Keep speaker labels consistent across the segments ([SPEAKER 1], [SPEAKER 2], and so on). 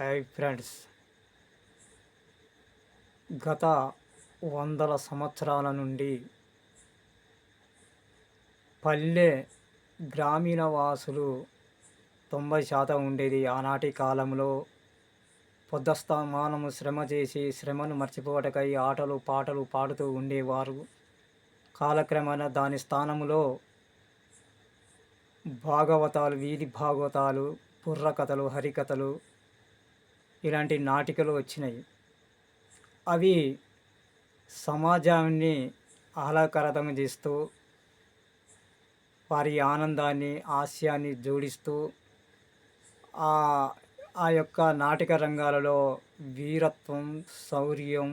[SPEAKER 1] Hi friends. గత వందల సంవత్సరాల నుండి పల్లె గ్రామీణ వాసులు తొంభై శాతం ఉండేది. ఆనాటి కాలంలో పొద్దస్తమానము శ్రమ చేసి శ్రమను మర్చిపోవటకై ఆటలు పాటలు పాడుతూ ఉండేవారు. కాలక్రమేణా దాని స్థానంలో భాగవతాలు వీధి భాగవతాలు బుర్రకథలు హరికథలు ఇలాంటి నాటికలు వచ్చినాయి. అవి సమాజాన్ని ఆహ్లాదకరతం చేస్తూ వారి ఆనందాన్ని హాస్యాన్ని జోడిస్తూ ఆ ఆ యొక్క నాటక రంగాలలో వీరత్వం శౌర్యం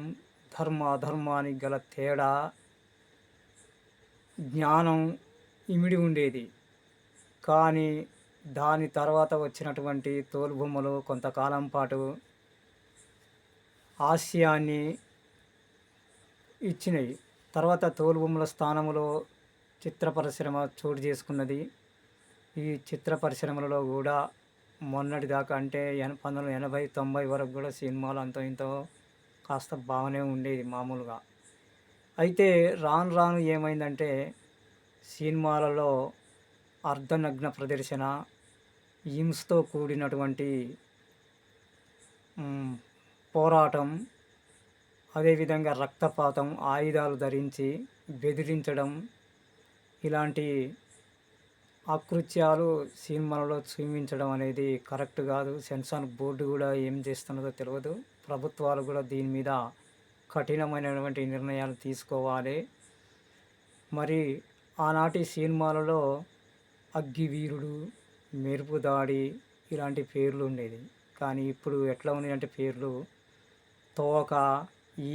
[SPEAKER 1] ధర్మ అధర్మానికి గల తేడా జ్ఞానం ఇమిడి ఉండేది. కానీ దాని తర్వాత వచ్చినటువంటి తోలుబొమ్మలు కొంతకాలం పాటు హాస్యాన్ని ఇచ్చినాయి తర్వాత తోలుబొమ్మల స్థానంలో చిత్ర పరిశ్రమ చోటు చేసుకున్నది. ఈ చిత్ర పరిశ్రమలలో కూడా మొన్నటి దాకా అంటే ఎన పంతొమ్మిది వందల ఎనభై తొంభై వరకు కూడా సినిమాలు అంతో ఇంతో కాస్త బాగానే ఉండేది మామూలుగా. అయితే రాను రాను ఏమైందంటే సినిమాలలో అర్ధనగ్న ప్రదర్శన ఇమ్స్తో కూడినటువంటి పోరాటం అదేవిధంగా రక్తపాతం ఆయుధాలు ధరించి బెదిరించడం ఇలాంటి అకృత్యాలు సినిమాలలో చూపించడం అనేది కరెక్ట్ కాదు. సెన్సార్ బోర్డు కూడా ఏం చేస్తున్నదో తెలియదు ప్రభుత్వాలు కూడా దీని మీద కఠినమైనటువంటి నిర్ణయాలు తీసుకోవాలి. మరి ఆనాటి సినిమాలలో అగ్గివీరుడు మెరుపు దాడి ఇలాంటి పేర్లు ఉండేది. కానీ ఇప్పుడు ఎట్లా ఉన్నాయి అంటే పేర్లు? తోక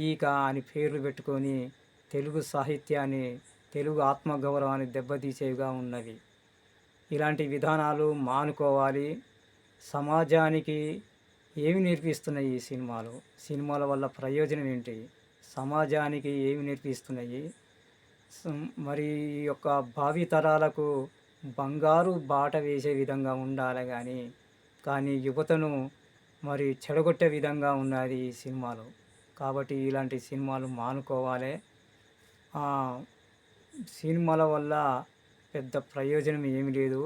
[SPEAKER 1] ఈక అని పేర్లు పెట్టుకొని తెలుగు సాహిత్యాన్ని తెలుగు ఆత్మగౌరవాన్ని దెబ్బతీసేవిగా ఉన్నవి ఇలాంటి విధానాలు మానుకోవాలి. సమాజానికి ఏమి నేర్పిస్తున్నాయి ఈ సినిమాలు? సినిమాల వల్ల ప్రయోజనం ఏంటి? సమాజానికి ఏమి నేర్పిస్తున్నాయి? మరి ఈ యొక్క భావితరాలకు బంగారు బాట వేసే విధంగా ఉండాలి కానీ కానీ యువతను మరి చెడగొట్టే విధంగా ఉన్నది ఈ సినిమాలు. కాబట్టి ఇలాంటి సినిమాలు మానుకోవాలి. సినిమాల వల్ల పెద్ద ప్రయోజనం ఏమి లేదు.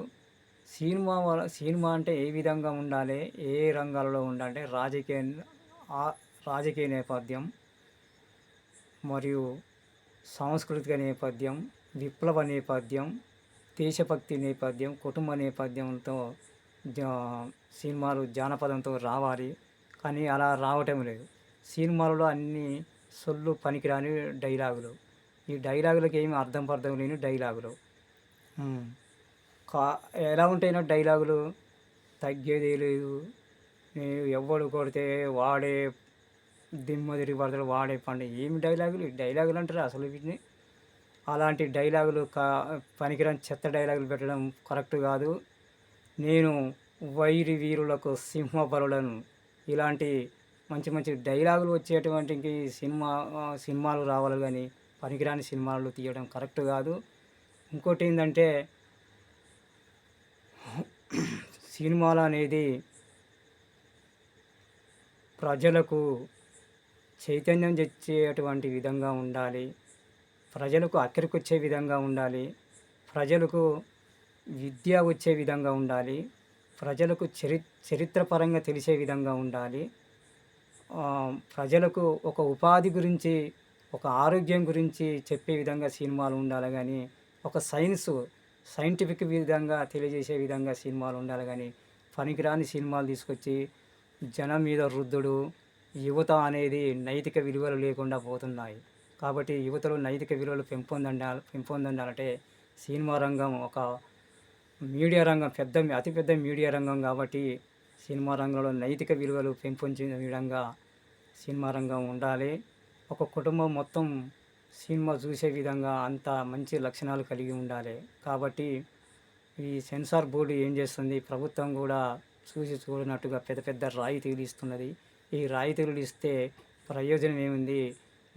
[SPEAKER 1] సినిమా వల్ల సినిమా అంటే ఏ విధంగా ఉండాలి ఏ రంగాలలో ఉండాలంటే రాజకీయ రాజకీయ నేపథ్యం మరియు సాంస్కృతిక నేపథ్యం విప్లవ నేపథ్యం దేశభక్తి నేపథ్యం కుటుంబ నేపథ్యంతో జా- సినిమాలు జానపదంతో రావాలి. కానీ అలా రావటం లేదు. సినిమాలలో అన్ని సొల్లు పనికిరాని డైలాగులు. ఈ డైలాగులకు ఏమి అర్థం పర్థం లేని డైలాగులు. కా ఎలా ఉంటాయినా డైలాగులు తగ్గేదే లేదు. నేను ఎవడు కొడితే వాడే దిమ్మ తిరిగి పడతాడు వాడే పండు. ఏమి డైలాగులు? ఈ డైలాగులు అంటారు అసలు వీటిని? అలాంటి డైలాగులు కా పనికిరాని చెత్త డైలాగులు పెట్టడం కరెక్ట్ కాదు. నేను వైరి వీరులకు సింహబలులను ఇలాంటి మంచి మంచి డైలాగులు వచ్చేటువంటి సినిమా సినిమాలు రావాలి కానీ పనికిరాని సినిమాలు తీయడం కరెక్ట్ కాదు. ఇంకోటి ఏంటంటే సినిమాలు అనేది ప్రజలకు చైతన్యం తెచ్చేటువంటి విధంగా ఉండాలి. ప్రజలకు అక్కడికి వచ్చే విధంగా ఉండాలి. ప్రజలకు విద్య వచ్చే విధంగా ఉండాలి. ప్రజలకు చరి చరిత్రపరంగా తెలిసే విధంగా ఉండాలి. ప్రజలకు ఒక ఉపాధి గురించి ఒక ఆరోగ్యం గురించి చెప్పే విధంగా సినిమాలు ఉండాలి కానీ ఒక సైన్స్ సైంటిఫిక్ విధంగా తెలియజేసే విధంగా సినిమాలు ఉండాలి కానీ పనికిరాని సినిమాలు తీసుకొచ్చి జనం మీద వృద్ధుడు యువత అనేది నైతిక విలువలు లేకుండా పోతున్నాయి. కాబట్టి యువతలో నైతిక విలువలు పెంపొందండాలి పెంపొందండాలంటే సినిమా రంగం ఒక మీడియా రంగం పెద్ద అతిపెద్ద మీడియా రంగం కాబట్టి సినిమా రంగంలో నైతిక విలువలు పెంపొందించిన విధంగా సినిమా రంగం ఉండాలి. ఒక కుటుంబం మొత్తం సినిమా చూసే విధంగా అంత మంచి లక్షణాలు కలిగి ఉండాలి. కాబట్టి ఈ సెన్సార్ బోర్డు ఏం చేస్తుంది? ప్రభుత్వం కూడా చూసి చూడనట్టుగా పెద్ద పెద్ద రాయితీలు ఇస్తున్నది. ఈ రాయితీలు ఇస్తే ప్రయోజనం ఏముంది?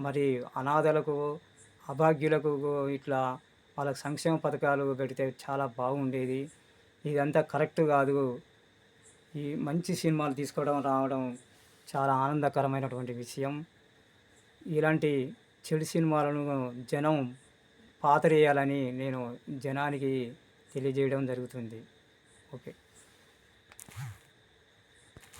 [SPEAKER 1] మరి అనాథలకు అభాగ్యులకు ఇట్లా వాళ్ళకి సంక్షేమ పథకాలు పెడితే చాలా బాగుండేది. ఇదంతా కరెక్ట్ కాదు. ఈ మంచి సినిమాలు తీసుకోవడం రావడం చాలా ఆనందకరమైనటువంటి విషయం. ఇలాంటి చెడు సినిమాలను జనం పాతరేయాలని నేను జనానికి తెలియజేయడం జరుగుతుంది. ఓకే.